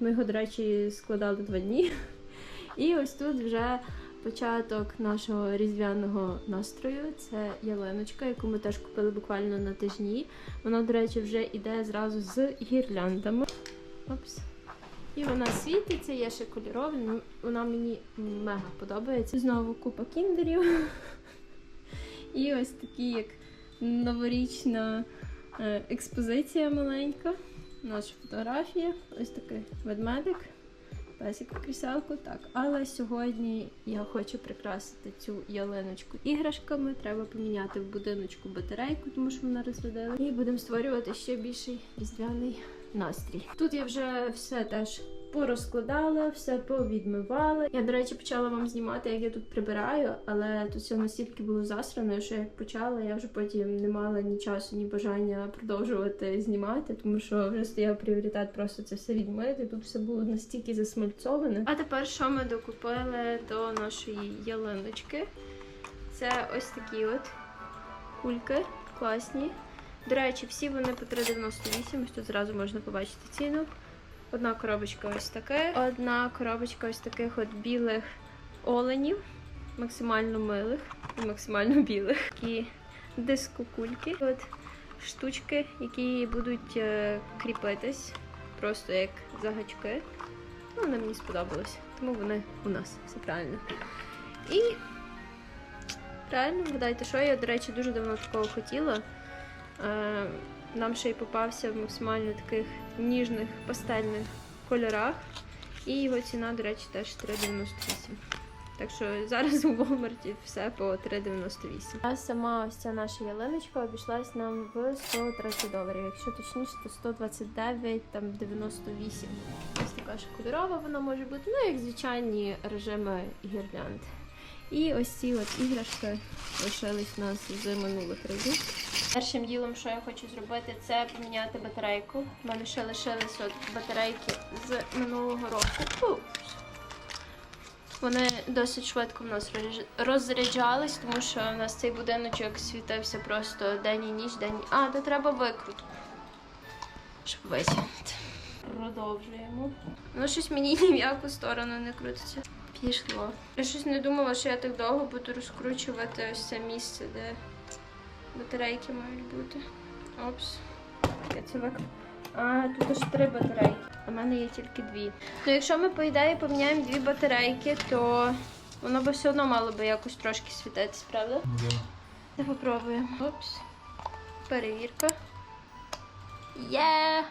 Ми його, до речі, складали два дні. І ось тут вже початок нашого різдвяного настрою. Це ялиночка, яку ми теж купили буквально на тижні. Вона, до речі, вже йде зразу з гірляндами. Опс. І вона світиться, є ще кольорова, ну, вона мені мега подобається. Знову купа кіндерів. І ось такі, як новорічна е, експозиція маленька. Наша фотографія. Ось такий ведмедик. Песик кріселку, так. Але сьогодні я хочу прикрасити цю ялиночку іграшками. Треба поміняти в будиночку батарейку, тому що вона розрядила. І будемо створювати ще більший різдвяний настрій. Тут я вже все теж порозкладала, все повідмивала. Я, до речі, почала вам знімати, як я тут прибираю, але тут все настільки було засрано, що як почала, я вже потім не мала ні часу, ні бажання продовжувати знімати, тому що вже стояв пріоритет просто це все відмити. Тут все було настільки засмальцоване. А тепер що ми докупили до нашої ялиночки? Це ось такі от кульки класні. До речі, всі вони по 3,98, ось тут зразу можна побачити ціну. Одна коробочка ось таке, одна коробочка ось таких от білих оленів, максимально милих і максимально білих. Такі дискокульки. От штучки, які будуть е, кріпитись просто як загачки. Ну, вони мені сподобалось, тому вони у нас все правильно. І правильно, вгадайте, що я, до речі, дуже давно такого хотіла. Нам ще й попався в максимально таких ніжних пастельних кольорах. І його ціна, до речі, теж 3,98. Так що зараз у Walmart все по 3,98. А сама ось ця наша ялиночка обійшлась нам в 130 доларів. Якщо точніше, то 129, там 98. Ось така ж кольорова вона може бути, ну як звичайні режими гірлянд. І ось ці от іграшки лишились у нас з минулих разів. Першим ділом, що я хочу зробити, це поміняти батарейку. У мене ще лишились от батарейки з минулого року. Вони досить швидко в нас розряджались, тому що у нас цей будиночок світився просто день і ніч, день. А, то треба викрутку, щоб витягнути. Продовжуємо. Ну, щось мені ні в яку сторону не крутиться. Пішло. Я щось не думала, що я так довго буду розкручувати ось це місце, де батарейки мають бути. Опс. Я це вик... А, тут аж три батарейки. В мене є тільки дві. Ну, якщо ми, по ідеї, поміняємо дві батарейки, то воно би все одно мало би якось трошки світитись, правда? Давай попробуємо. Опс. Перевірка. Є!